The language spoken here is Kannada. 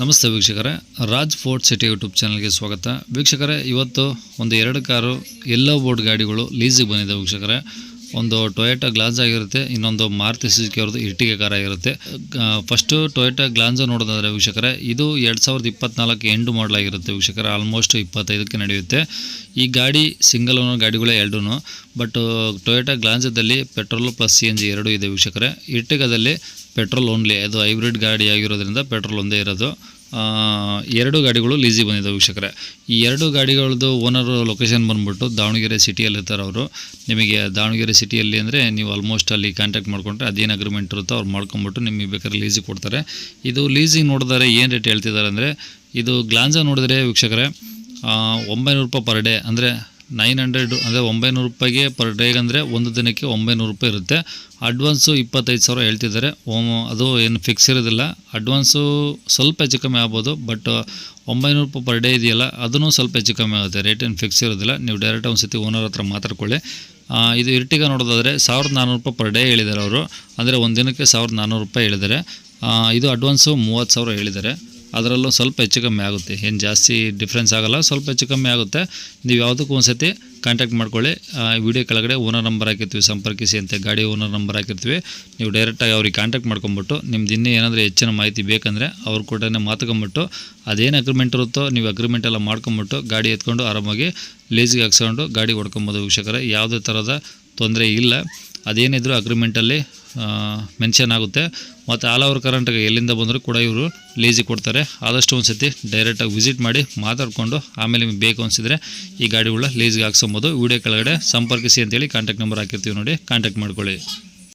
ನಮಸ್ತೆ ವೀಕ್ಷಕರೇ, ರಾಜ್ ಫೋರ್ಟ್ ಸಿಟಿ ಯೂಟ್ಯೂಬ್ ಚಾನಲ್ಗೆ ಸ್ವಾಗತ. ವೀಕ್ಷಕರೇ, ಇವತ್ತು ಒಂದು ಎರಡು ಕಾರು ಎಲ್ಲೋ ಬೋರ್ಡ್ ಗಾಡಿಗಳು ಲೀಸಿಗೆ ಬಂದಿದೆ ವೀಕ್ಷಕರೇ. ಒಂದು ಟೊಯೋಟಾ ಗ್ಲಾನ್ಸ್ ಆಗಿರುತ್ತೆ, ಇನ್ನೊಂದು ಮಾರುತಿ ಸುಜುಕಿ ಅವ್ರದ್ದು ಇಟ್ಟಿಗೆ ಕಾರ್ ಆಗಿರುತ್ತೆ. ಫಸ್ಟು ಟೊಯೋಟಾ ಗ್ಲಾನ್ಸ್ ನೋಡೋದಾದರೆ ವೀಕ್ಷಕರೇ, ಇದು ಎರಡು ಸಾವಿರದ ಇಪ್ಪತ್ನಾಲ್ಕು ಎಂಡು ಮಾಡಲ್ ಆಗಿರುತ್ತೆ ವೀಕ್ಷಕರೇ ಆಲ್ಮೋಸ್ಟ್ ಇಪ್ಪತ್ತೈದಕ್ಕೆ ನಡೆಯುತ್ತೆ. ಈ ಗಾಡಿ ಸಿಂಗಲ್ ಓನರ್ ಗಾಡಿಗಳೇ ಎರಡೂ but Toyota ಗ್ಲಾನ್ಸದಲ್ಲಿ petrol plus C N G ಎರಡೂ ಇದೆ ವೀಕ್ಷಕರೇ. ಇಟ್ಟಿಗದಲ್ಲಿ ಪೆಟ್ರೋಲ್ ಓನ್ಲಿ ಅದು ಹೈಬ್ರಿಡ್ ಗಾಡಿ ಆಗಿರೋದ್ರಿಂದ ಪೆಟ್ರೋಲ್ ಒಂದೇ ಇರೋದು. ಎರಡು ಗಾಡಿಗಳು ಲೀಸಿಗೆ ಬಂದಿದ್ದಾವೆ ವೀಕ್ಷಕರೇ. ಈ ಎರಡು ಗಾಡಿಗಳದ್ದು ಓನರ್ ಲೊಕೇಶನ್ ಬಂದುಬಿಟ್ಟು ದಾವಣಗೆರೆ ಸಿಟಿಯಲ್ಲಿ ಇರ್ತಾರೆ ಅವರು. ನಿಮಗೆ ದಾವಣಗೆರೆ ಸಿಟಿಯಲ್ಲಿ ಅಂದರೆ ನೀವು ಆಲ್ಮೋಸ್ಟ್ ಅಲ್ಲಿ ಕಾಂಟ್ಯಾಕ್ಟ್ ಮಾಡಿಕೊಂಡ್ರೆ ಅದೇನು ಅಗ್ರಿಮೆಂಟ್ ಇರುತ್ತೋ ಅವ್ರು ಮಾಡ್ಕೊಂಬಿಟ್ಟು ನಿಮಗೆ ಬೇಕಾದ್ರೆ ಲೀಸಿಗೆ ಕೊಡ್ತಾರೆ. ಇದು ಲೀಸಿಗೆ ನೋಡಿದರೆ ಏನು ರೇಟ್ ಹೇಳ್ತಿದ್ದಾರೆ ಅಂದರೆ, ಇದು ಗ್ಲಾನ್ಸ ನೋಡಿದ್ರೆ ವೀಕ್ಷಕರೇ ಒಂಬೈನೂರು ರೂಪಾಯಿ ಪರ್ ಡೇ ಅಂದರೆ ನೈನ್ ಹಂಡ್ರೆಡ್ ಅಂದರೆ ಒಂಬೈನೂರು ರೂಪಾಯಿಗೆ ಪರ್ ಡೇಗೆ ಅಂದರೆ ಒಂದು ದಿನಕ್ಕೆ ಒಂಬೈನೂರು ರೂಪಾಯಿ ಇರುತ್ತೆ. ಅಡ್ವಾನ್ಸು ಇಪ್ಪತ್ತೈದು ಸಾವಿರ ಹೇಳ್ತಿದ್ದಾರೆ. ಓಮ್, ಅದು ಏನು ಫಿಕ್ಸ್ ಇರೋದಿಲ್ಲ. ಅಡ್ವಾನ್ಸು ಸ್ವಲ್ಪ ಹೆಚ್ಚು ಕಮ್ಮಿ ಆಗ್ಬೋದು ಬಟ್ ಒಂಬೈನೂರು ರೂಪಾಯಿ ಪರ್ ಡೇ ಇದೆಯಲ್ಲ, ಅದನ್ನು ಸ್ವಲ್ಪ ಹೆಚ್ಚು ಕಮ್ಮಿ ಆಗುತ್ತೆ. ರೇಟ್ ಏನು ಫಿಕ್ಸ್ ಇರೋದಿಲ್ಲ. ನೀವು ಡೈರೆಕ್ಟ್ ಒಂದು ಸತಿ ಓನರ್ ಹತ್ರ ಮಾತಾಡ್ಕೊಳ್ಳಿ. ಇದು ಇರ್ಟಿಗ ನೋಡೋದಾದರೆ ಸಾವಿರದ ನಾನ್ನೂರು ರೂಪಾಯಿ ಪರ್ ಡೇ ಹೇಳಿದ್ದಾರೆ ಅವರು. ಅಂದರೆ ಒಂದು ದಿನಕ್ಕೆ ಸಾವಿರದ ನಾನ್ನೂರು ರೂಪಾಯಿ ಹೇಳಿದ್ದಾರೆ. ಇದು ಅಡ್ವಾನ್ಸು ಮೂವತ್ತು ಸಾವಿರ ಹೇಳಿದ್ದಾರೆ. ಅದರಲ್ಲೂ ಸ್ವಲ್ಪ ಹೆಚ್ಚು ಕಮ್ಮಿ ಆಗುತ್ತೆ. ಏನು ಜಾಸ್ತಿ ಡಿಫ್ರೆನ್ಸ್ ಆಗಲ್ಲ, ಸ್ವಲ್ಪ ಹೆಚ್ಚು ಕಮ್ಮಿ ಆಗುತ್ತೆ. ನೀವು ಯಾವುದಕ್ಕೂ ಒಂದು ಸತಿ ಕಾಂಟ್ಯಾಕ್ಟ್ ಮಾಡ್ಕೊಳ್ಳಿ ವಿಡಿಯೋ ಕೆಳಗಡೆ ಓನರ್ ನಂಬರ್ ಹಾಕಿರ್ತೀವಿ, ಸಂಪರ್ಕಿಸಿ ಅಂತ ಗಾಡಿ ಓನರ್ ನಂಬರ್ ಹಾಕಿರ್ತೀವಿ. ನೀವು ಡೈರೆಕ್ಟಾಗಿ ಅವ್ರಿಗೆ ಕಾಂಟ್ಯಾಕ್ಟ್ ಮಾಡ್ಕೊಂಬಿಟ್ಟು, ನಿಮ್ದು ಇನ್ನೂ ಏನಾದರೂ ಹೆಚ್ಚಿನ ಮಾಹಿತಿ ಬೇಕಂದರೆ ಅವ್ರ ಕೂಡ ಮಾತುಕೊಂಬಿಟ್ಟು, ಅದೇನು ಅಗ್ರಿಮೆಂಟ್ ಇರುತ್ತೋ ನೀವು ಅಗ್ರಿಮೆಂಟ್ ಎಲ್ಲ ಮಾಡ್ಕೊಂಬಿಟ್ಟು ಗಾಡಿ ಎತ್ಕೊಂಡು ಆರಾಮಾಗಿ ಲೇಸಿಗೆ ಹಾಕ್ಸ್ಕೊಂಡು ಗಾಡಿ ಹೊಡ್ಕೊಬೋದು ವೀಕ್ಷಕರೇ, ಯಾವುದೇ ಥರದ ತೊಂದರೆ ಇಲ್ಲ. ಅದೇನಿದ್ರು ಅಗ್ರಿಮೆಂಟಲ್ಲಿ ಮೆನ್ಷನ್ ಆಗುತ್ತೆ. ಮತ್ತು ಆಲ್ ಓವರ್ ಕರ್ನಾಟಕ ಎಲ್ಲಿಂದ ಬಂದರೂ ಕೂಡ ಇವರು ಲೀಸಿಗೆ ಕೊಡ್ತಾರೆ. ಆದಷ್ಟು ಒಂದು ಸತಿ ಡೈರೆಕ್ಟಾಗಿ ವಿಸಿಟ್ ಮಾಡಿ ಮಾತಾಡಿಕೊಂಡು ಆಮೇಲೆ ನಿಮಗೆ ಬೇಕು ಅನಿಸಿದರೆ ಈ ಗಾಡಿಗಳ ಲೀಸ್ಗೆ ಹಾಕ್ಸ್ಕೊಬೋದು ವಿಡಿಯೋ ಕೆಳಗಡೆ ಸಂಪರ್ಕಿಸಿ ಅಂತೇಳಿ ಕಾಂಟ್ಯಾಕ್ಟ್ ನಂಬರ್ ಹಾಕಿರ್ತೀವಿ ನೋಡಿ. ಕಾಂಟ್ಯಾಕ್ಟ್ ಮಾಡ್ಕೊಳ್ಳಿ.